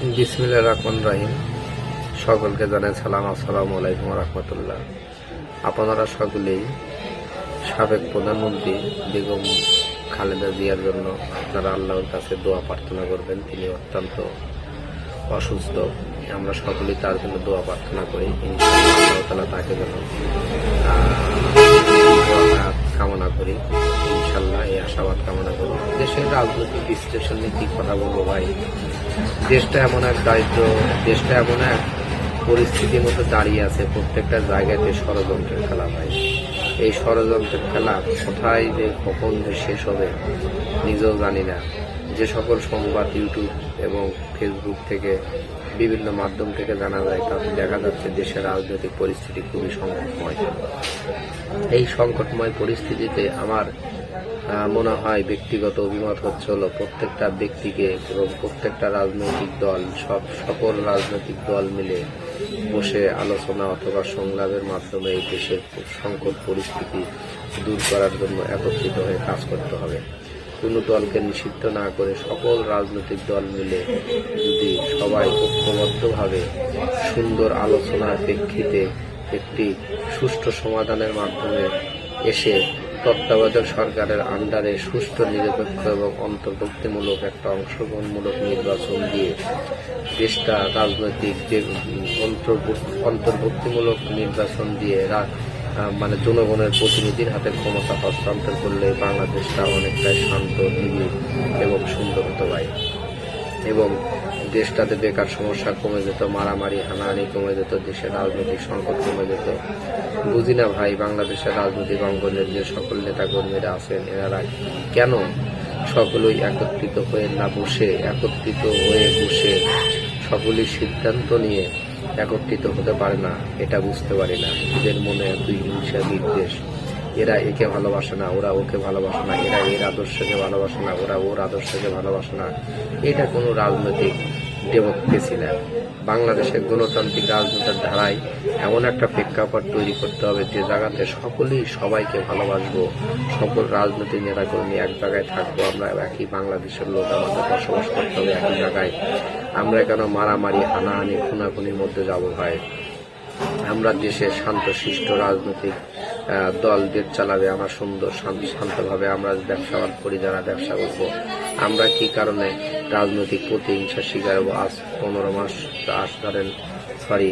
বিসমিল্লা রহমান রাহিম। সকলকে জানাই সালাম, আসসালামু আলাইকুম রহমতুল্লাহ। আপনারা সকলেই সাবেক প্রধানমন্ত্রী বেগম খালেদা জিয়ার জন্য আপনারা আল্লাহর কাছে দোয়া প্রার্থনা করবেন। তিনি অত্যন্ত অসুস্থ। আমরা সকলেই তার জন্য দোয়া প্রার্থনা করি। আল্লাহ তাকে যেন কামনা করি। ইনশাল্লাহ এই আশাবাদ কামনা করি। দেশের রাজনৈতিক বিশ্লেষণ নিয়ে কি কথা বলব ভাই? দেশটা এমন এক দায়িত্ব, দেশটা এমন এক পরিস্থিতির মতো দাঁড়িয়ে আছে প্রত্যেকটা জায়গাতে ষড়যন্ত্রের খেলা হয়। এই ষড়যন্ত্রের খেলা কোথায় যে কখন যে শেষ হবে নিজেও জানি না। যে সকল সংবাদ ইউটিউব এবং ফেসবুক থেকে বিভিন্ন মাধ্যম থেকে জানা যায়, তাতে দেখা যাচ্ছে দেশের রাজনৈতিক পরিস্থিতি খুবই সংকটময়। এই সংকটময় পরিস্থিতিতে আমার মনে হয় ব্যক্তিগত অভিমত হচ্ছে হলো প্রত্যেকটা ব্যক্তিকে এবং প্রত্যেকটা রাজনৈতিক দল, সব সকল রাজনৈতিক দল মিলে বসে আলোচনা অথবা সংলাপের মাধ্যমে এই দেশের সংকট পরিস্থিতি দূর করার জন্য একত্রিত হয়ে কাজ করতে হবে। কোনো দলকে নিষিদ্ধ না করে সকল রাজনৈতিক দল মিলে যদি সবাই ঐক্যবদ্ধভাবে সুন্দর আলোচনার প্রেক্ষিতে একটি সুষ্ঠু সমাধানের মাধ্যমে এসে তত্ত্বাবধায়ক সরকারের আন্ডারে সুষ্ঠু নিরপেক্ষ এবং অন্তর্ভুক্তিমূলক একটা অংশগ্রহণমূলক নির্বাচন দিয়ে দেশটা রাজনৈতিক যে অন্তর্ভুক্ত, অন্তর্ভুক্তিমূলক নির্বাচন দিয়ে মানে জনগণের প্রতিনিধির হাতে ক্ষমতা হস্তান্তর করলে বাংলাদেশটা অনেকটাই শান্ত, নিবিড় এবং সুন্দর হতে পারে। এবং দেশটাতে বেকার সমস্যা কমে যেত, মারামারি, হানাহানি কমে যেত, দেশের রাজনৈতিক সংকট কমে যেত। বুঝি না ভাই, বাংলাদেশের রাজনৈতিক অঙ্গনের যে সকল নেতাকর্মীরা আছেন, এনারা কেন সকলেই একত্রিত হয়ে না বসে, একত্রিত হয়ে বসে সকলেই সিদ্ধান্ত নিয়ে একত্রিত হতে পারে না, এটা বুঝতে পারি না। এদের মনে এতই হিংসা বিদ্বেষ এরা একে ভালোবাসে না, ওরা ওকে ভালোবাসে না, এরা এর আদর্শকে ভালোবাসে না, ওরা ওর আদর্শকে ভালোবাসে না। এটা কোনো রাজনৈতিক ডেমোক্রেসি না। বাংলাদেশের গণতান্ত্রিক রাজনীতির ধারায় এমন একটা প্রেক্ষাপট তৈরি করতে হবে যে জায়গাতে সকলেই সবাইকে ভালোবাসবো, সকল রাজনৈতিক নেতাকর্মী এক জায়গায় থাকব, আমরা একই বাংলাদেশের লোক, আমাদের বসবাস করতে হবে একই জায়গায়। আমরা কেন মারামারি, হানাহানি, খুনাখুনির মধ্যে যাব ভাই? আমরা দেশে শান্ত শিষ্ট রাজনৈতিক দল দেশ চালাবে, আমরা সুন্দর, শান্ত, শান্তভাবে আমরা ব্যবসা করি যারা ব্যবসা করব। আমরা কি কারণে রাজনৈতিক প্রতিহিংসা শিকার হব? আজ পনেরো মাস আজ ধরেন সরি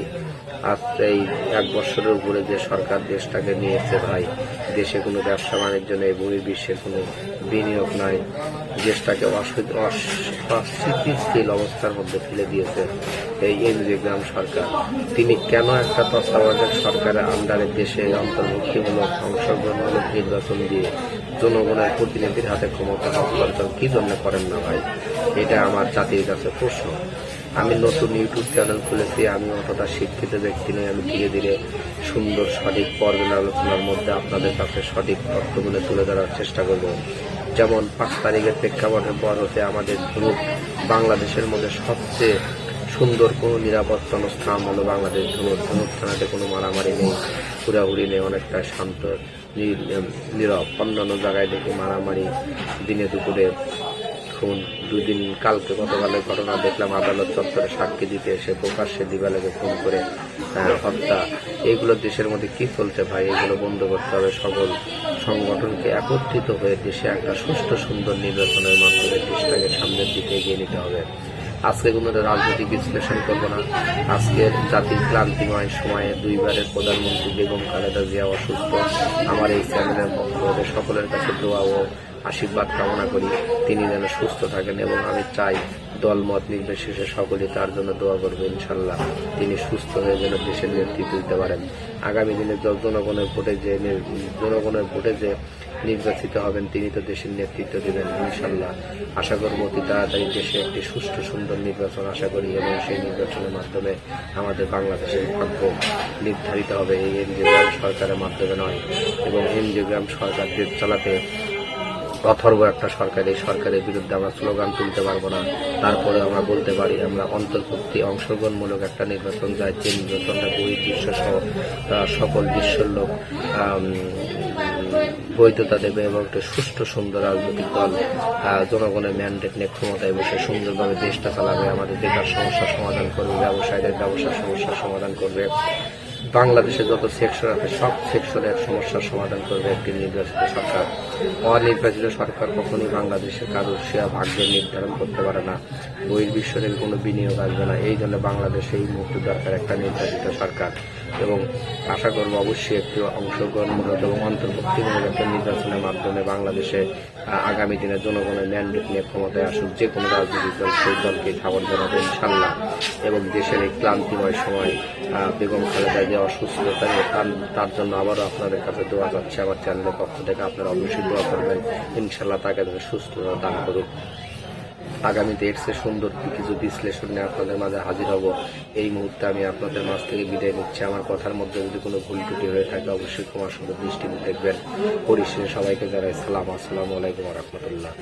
আজ এই এক বছরের উপরে যে সরকার দেশটাকে নিয়েছে ভাই, দেশে কোনো ব্যবসা বাণিজ্য নেই, বহির্বিশ্বে কোনো বিনিয়োগ নাই। দেশটাকে অসু- অস- অস্থিতিশীল অবস্থার মধ্যে ফেলে দিয়েছে এই এনজি গ্রাম সরকার। তিনি কেন একটা তত্ত্বাবধায়ক সরকারের আন্ডারে দেশে অন্তর্ভুক্তিমূলক অংশগ্রহণমূলক নির্বাচন দিয়ে জনগণের প্রতিনিধির হাতে ক্ষমতা হস্তান্তর কি জন্য করেন না ভাই? এটা আমার জাতির কাছে প্রশ্ন। আমি নতুন ইউটিউব চ্যানেল খুলেছি আমি অতটা শিক্ষিত ব্যক্তি নই, আমি ধীরে ধীরে সুন্দর সঠিক পর্বের আলোচনার মধ্যে আপনাদের কাছে সঠিক তথ্যগুলো তুলে ধরার চেষ্টা করব। যেমন পাঁচ তারিখের প্রেক্ষাপটের পর হতে আমাদের ধনুক বাংলাদেশের মধ্যে সবচেয়ে সুন্দর কোনো নিরাপত্তন স্থান হলো বাংলাদেশ ধনুক ধনুক থানাতে কোনো মারামারি নেই, হুড়াহুড়ি নেই, অনেকটা শান্ত নীরব। অন্যান্য জায়গায় দেখি মারামারি দিনে দুপুরে। খুন দুই দিন কালকে গতকালের ঘটনা দেখলাম, আদালত চত্বরে সাক্ষী দিতে এসে প্রকাশ্যে দিবালোকে খুন করে হত্যা। এইগুলো দেশের মধ্যে কি চলছে ভাই? এগুলো বন্ধ করতে হবে সকল সংগঠনকে একত্রিত হয়ে দেশে একটা সুস্থ সুন্দর নির্বাচনের মাধ্যমে দেশটাকে সামনের দিকে এগিয়ে নিতে হবে। আজকে কোনো রাজনৈতিক বিশ্লেষণ করব না। আজকের জাতির ক্লান্তিময় সময়ে দুইবারের প্রধানমন্ত্রী বেগম খালেদা জিয়া অসুস্থ। আমার এই চ্যানেলের পক্ষ সকলের কাছে দোয়া ও আশীর্বাদ কামনা করি। তিনি যেন সুস্থ থাকেন এবং আমি চাই দলমত নির্বিশেষে সকলে তার জন্য দোয়া করবে, ইনশাল্লাহ। তিনি সুস্থ হয়ে যেন দেশের নেতৃত্ব দিতে পারেন। আগামী দিনে জনগণের ভোটে যে জনগণের ভোটে যে নির্বাচিত হবেন, তিনি তো দেশের নেতৃত্ব দেবেন, ইনশাল্লাহ। আশা করব অতি তাড়াতাড়ি দেশে একটি সুষ্ঠু, সুন্দর নির্বাচন আশা করি এবং সেই নির্বাচনের মাধ্যমে আমাদের বাংলাদেশের ভাগ্য নির্ধারিত হবে। এই এনজিওগ্রাম সরকারের মাধ্যমে নয়, এবং এনজিওগ্রাম সরকার দেশ চালাতে অথর্ব একটা সরকার, এই সরকারের বিরুদ্ধে আমরা স্লোগান তুলতে পারব না। তারপরে আমরা বলতে পারি, আমরা অন্তর্ভুক্তি, অংশগ্রহণমূলক একটা নির্বাচন যায় যে নির্বাচনটা বহির্বিশ্ব সহ সকল বিশ্বের লোক বৈধতা দেবে এবং একটা সুষ্ঠু, সুন্দর রাজনৈতিক দল জনগণের ম্যান্ডেট নিয়ে ক্ষমতায় বসে সুন্দরভাবে দেশটা চালাবে, আমাদের বেকার সমস্যার সমাধান করবে, ব্যবসায়ীদের ব্যবসার সমস্যার সমাধান করবে। বাংলাদেশে যত সেকশন আছে, সব সেকশনের সমস্যার সমাধান করবে একটি নির্বাচিত সরকার। অনির্বাচিত সরকার কখনোই বাংলাদেশের কারোর সে ভাগ্যের নির্ধারণ করতে পারে না। বহির্বিশ্ব থেকে কোনো বিনিয়োগ আসবে না। এই জন্য বাংলাদেশে এই মুহূর্তে দরকার একটা নির্বাচিত সরকার। এবং আশা করব অবশ্যই একটি অংশগ্রহণমূলক এবং অন্তর্ভুক্তিমূলক একটা নির্বাচনের মাধ্যমে বাংলাদেশে আগামী দিনে জনগণের ম্যান্ডেট নিয়ে ক্ষমতায় আসুক। যে কোনো রাজনৈতিক দল, সেই দলকে খাবার জানাবে ইনশাল্লাহ। এবং দেশের এই ক্লান্তিময় সময় বেগম খালেদা যে অসুস্থ তাই তার- জন্য আবারও আপনাদের কাছে দোয়া যাচ্ছে আমার চ্যানেলের পক্ষ থেকে আপনারা অবশ্যই দোয়া করবেন। ইনশাল্লাহ তাকে যেন সুস্থতা দান করুক। আগামীতে এর সুন্দর কিছু বিশ্লেষণ নিয়ে আপনাদের মাঝে হাজির হব। এই মুহূর্তে আমি আপনাদের মাঝ থেকে বিদায় নিচ্ছি। আমার কথার মধ্যে যদি কোনো ভুল ত্রুটি হয়ে থাকে, অবশ্যই ক্ষমার সুন্দর দৃষ্টিতে দেখবেন। পরিশেষে সবাইকে জানাই সালাম। আসসালামু আলাইকুম রহমতুল্লাহ।